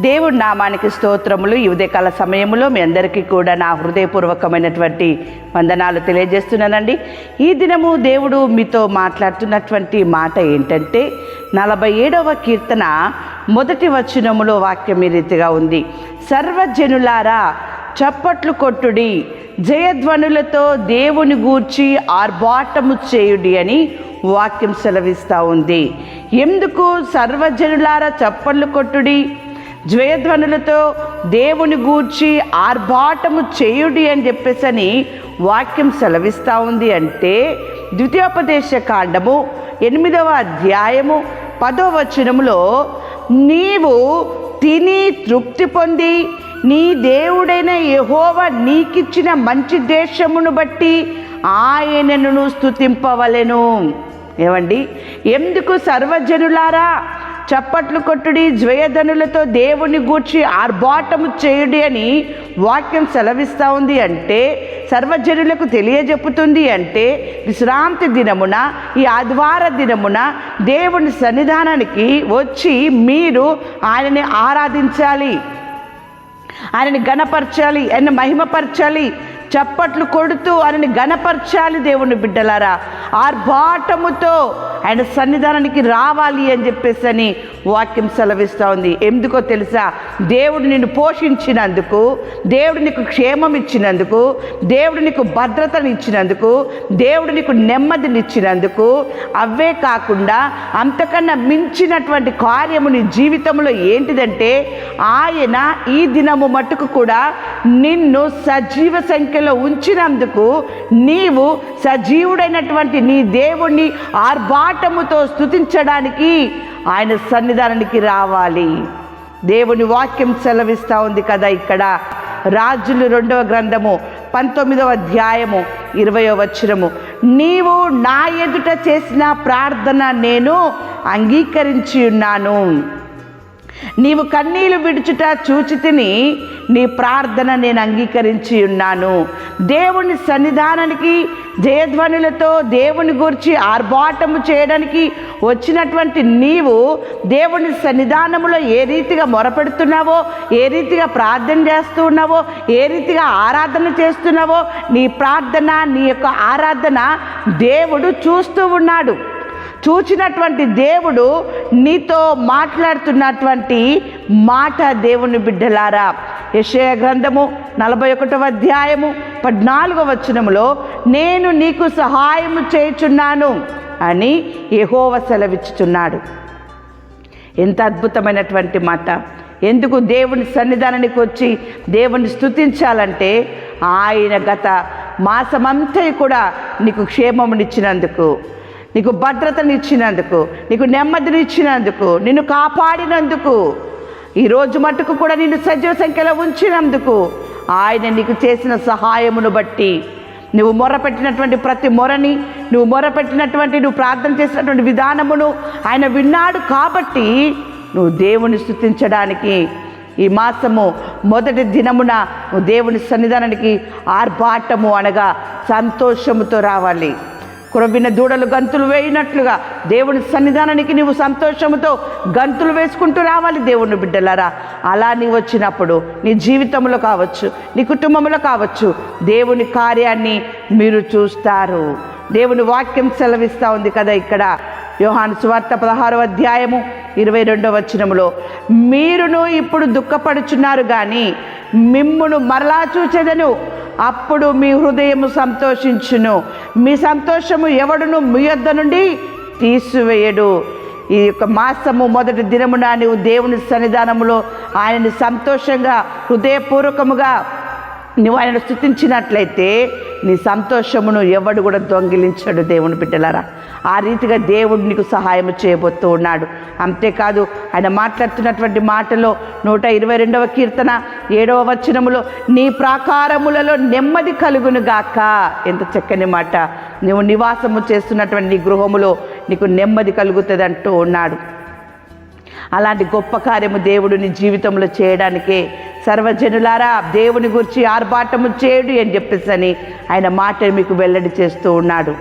దేవుడి నామానికి స్తోత్రములు. ఈ ఉదయకాల సమయంలో మీ అందరికీ కూడా నా హృదయపూర్వకమైనటువంటి వందనాలు తెలియజేస్తున్నానండి. ఈ దినము దేవుడు మీతో మాట్లాడుతున్నటువంటి మాట ఏంటంటే నలభై ఏడవ కీర్తన మొదటి వచనములో వాక్యం ఈ రీతిగా ఉంది. సర్వజనులారా చప్పట్లు కొట్టుడి జయధ్వనులతో దేవుని గూర్చి ఆర్భాటము చేయుడి అని వాక్యం సెలవిస్తూ ఉంది. ఎందుకు? సర్వజనులారా చప్పట్లు కొట్టుడి జయధ్వనులతో దేవుని గూర్చి ఆర్భాటము చేయుడి అని చెప్పేసని వాక్యం సెలవిస్తూ ఉంది అంటే ద్వితీయోపదేశ కాండము ఎనిమిదవ అధ్యాయము పదో వచనములో నీవు తిని తృప్తి పొంది నీ దేవుడైన యహోవ నీకిచ్చిన మంచి దేశమును బట్టి ఆయనను స్థుతింపవలెను ఏమండి? ఎందుకు సర్వజనులారా? చప్పట్లు కొట్టుడి జ్వయధనులతో దేవుని గూర్చి ఆర్భాటము చేయుడి అని వాక్యం సెలవిస్తూ ఉంది అంటే సర్వజనులకు తెలియజెప్పుతుంది అంటే విశ్రాంతి దినమున ఈ ఆదివార దినమున దేవుని సన్నిధానానికి వచ్చి మీరు ఆయనని ఆరాధించాలి. ఆయనని గణపరచాలి ఆయన మహిమపరచాలి. చప్పట్లు కొడుతూ ఆయనని గణపరచాలి దేవుని బిడ్డలారా. ఆర్భాటముతో ఆయన సన్నిధానానికి రావాలి అని చెప్పేసి అని వాక్యం సెలవిస్తూ ఉంది. ఎందుకో తెలుసా? దేవుడు నిన్ను పోషించినందుకు దేవుడు నీకు క్షేమం ఇచ్చినందుకు దేవుడు నీకు భద్రతను ఇచ్చినందుకు దేవుడు నీకు నెమ్మదిని ఇచ్చినందుకు అవే కాకుండా అంతకన్నా మించినటువంటి కార్యము నీ జీవితంలో ఏంటిదంటే ఆయన ఈ దినము మట్టుకు కూడా నిన్ను సజీవ సంఖ్యలో ఉంచినందుకు నీవు సజీవుడైనటువంటి నీ దేవుణ్ణి ఆర్భాటముతో స్తుతించడానికి ఆయన సన్నిధానానికి రావాలి. దేవుని వాక్యం సెలవిస్తూ ఉంది కదా ఇక్కడ. రాజులు రెండవ గ్రంథము పంతొమ్మిదవ అధ్యాయము ఇరవయో వచనము. నీవు నా ఎదుట చేసిన ప్రార్థన నేను అంగీకరించి ఉన్నాను. నీవు కన్నీళ్ళు విడుచుట చూచి తిని నీ ప్రార్థన నేను అంగీకరించి ఉన్నాను. దేవుని సన్నిధానానికి జయధ్వనులతో దేవుని గురించి ఆర్భాటము చేయడానికి వచ్చినటువంటి నీవు దేవుని సన్నిధానములో ఏ రీతిగా మొరపెడుతున్నావో ఏ రీతిగా ప్రార్థన చేస్తూ ఉన్నావో ఏ రీతిగా ఆరాధన చేస్తున్నావో నీ ప్రార్థన నీ యొక్క ఆరాధన దేవుడు చూస్తూ ఉన్నాడు. చూచినటువంటి దేవుడు నీతో మాట్లాడుతున్నటువంటి మాట దేవుని బిడ్డలారా. యశయ గ్రంథము నలభై ఒకటవ అధ్యాయము పద్నాలుగవ వచనములో నేను నీకు సహాయము చేయుచున్నాను అని యహోవ సెలవిచ్చుచున్నాడు. ఎంత అద్భుతమైనటువంటి మాట. ఎందుకు దేవుని సన్నిధానానికి వచ్చి దేవుని స్థుతించాలంటే ఆయన గత మాసమంతా కూడా నీకు క్షేమమునిచ్చినందుకు. నీకు భద్రతనిచ్చినందుకు నీకు నెమ్మదినిచ్చినందుకు నిన్ను కాపాడినందుకు ఈ రోజు మట్టుకు కూడా నిన్ను సజీవ సంఖ్యలో ఉంచినందుకు ఆయన నీకు చేసిన సహాయమును బట్టి నువ్వు మొరపెట్టినటువంటి ప్రతి మొరని నువ్వు మొరపెట్టినటువంటి నువ్వు ప్రార్థన చేసినటువంటి విధానమును ఆయన విన్నాడు కాబట్టి నువ్వు దేవుని స్థుతించడానికి ఈ మాసము మొదటి దినమున నువ్వు దేవుని సన్నిధానానికి ఆర్భాటము అనగా సంతోషముతో రావాలి. కురవిన దూడలు గంతులు వేయినట్లుగా దేవుని సన్నిధానానికి నీవు సంతోషముతో గంతులు వేసుకుంటూ రావాలి దేవుని బిడ్డలారా. అలా నీ వచ్చినప్పుడు నీ జీవితంలో కావచ్చు నీ కుటుంబంలో కావచ్చు దేవుని కార్యాన్ని మీరు చూస్తారు. దేవుని వాక్యం సెలవిస్తూ ఉంది కదా ఇక్కడ. యోహాను సువార్త పదహారవ అధ్యాయము ఇరవై రెండవ వచనములో మీరును ఇప్పుడు దుఃఖపడుచున్నారు కానీ మిమ్మును మరలా చూచెదను. అప్పుడు మీ హృదయము సంతోషించును. మీ సంతోషము ఎవడును? మీ యొద్ద నుండి తీసివేయడు. ఈ యొక్క మాసము మొదటి దినమున నీవు దేవుని సన్నిధానములో ఆయనని సంతోషంగా హృదయపూర్వకముగా నువ్వు ఆయన స్థుతించినట్లయితే నీ సంతోషమును ఎవడు కూడా దొంగిలించాడు దేవుని బిడ్డలారా. ఆ రీతిగా దేవుడు నీకు సహాయం చేయబోతూ ఉన్నాడు. అంతేకాదు ఆయన మాట్లాడుతున్నటువంటి మాటలో నూట ఇరవై రెండవ కీర్తన ఏడవ వచనములో నీ ప్రాకారములలో నెమ్మది కలుగును గాక. ఎంత చక్కని మాట. నువ్వు నివాసము చేస్తున్నటువంటి నీ గృహములో నీకు నెమ్మది కలుగుతుంది అంటూ ఉన్నాడు. అలాంటి గొప్ప కార్యము దేవుడు నీ జీవితంలో చేయడానికే సర్వజనులారా దేవుని గురించి ఆర్భాటము చేయుడు అని చెప్పేసి అని ఆయన మాట మీకు వెల్లడి చేస్తూ ఉన్నాడు.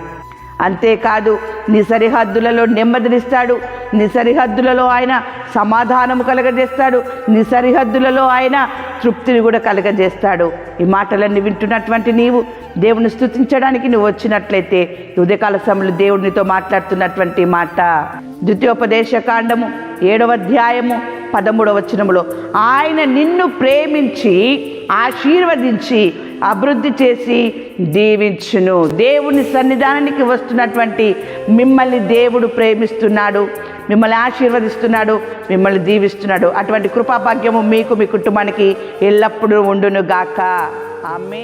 అంతేకాదు నీ సరిహద్దులలో నెమ్మదినిస్తాడు. నీ సరిహద్దులలో ఆయన సమాధానము కలగజేస్తాడు. నీ సరిహద్దులలో ఆయన తృప్తిని కూడా కలగజేస్తాడు. ఈ మాటలన్నీ వింటున్నటువంటి నీవు దేవుని స్థుతించడానికి నువ్వు వచ్చినట్లయితే ఉదయకాల సమయంలో దేవుడినితో మాట్లాడుతున్నటువంటి మాట. ద్వితీయోపదేశ కాండము ఏడవ అధ్యాయము పదమూడవ వచనములో ఆయన నిన్ను ప్రేమించి ఆశీర్వదించి అభివృద్ధి చేసి దీవించును. దేవుని సన్నిధానానికి వస్తున్నటువంటి మిమ్మల్ని దేవుడు ప్రేమిస్తున్నాడు మిమ్మల్ని ఆశీర్వదిస్తున్నాడు మిమ్మల్ని దీవిస్తున్నాడు. అటువంటి కృపాభాగ్యము మీకు మీ కుటుంబానికి ఎల్లప్పుడూ ఉండును గాక ఆమె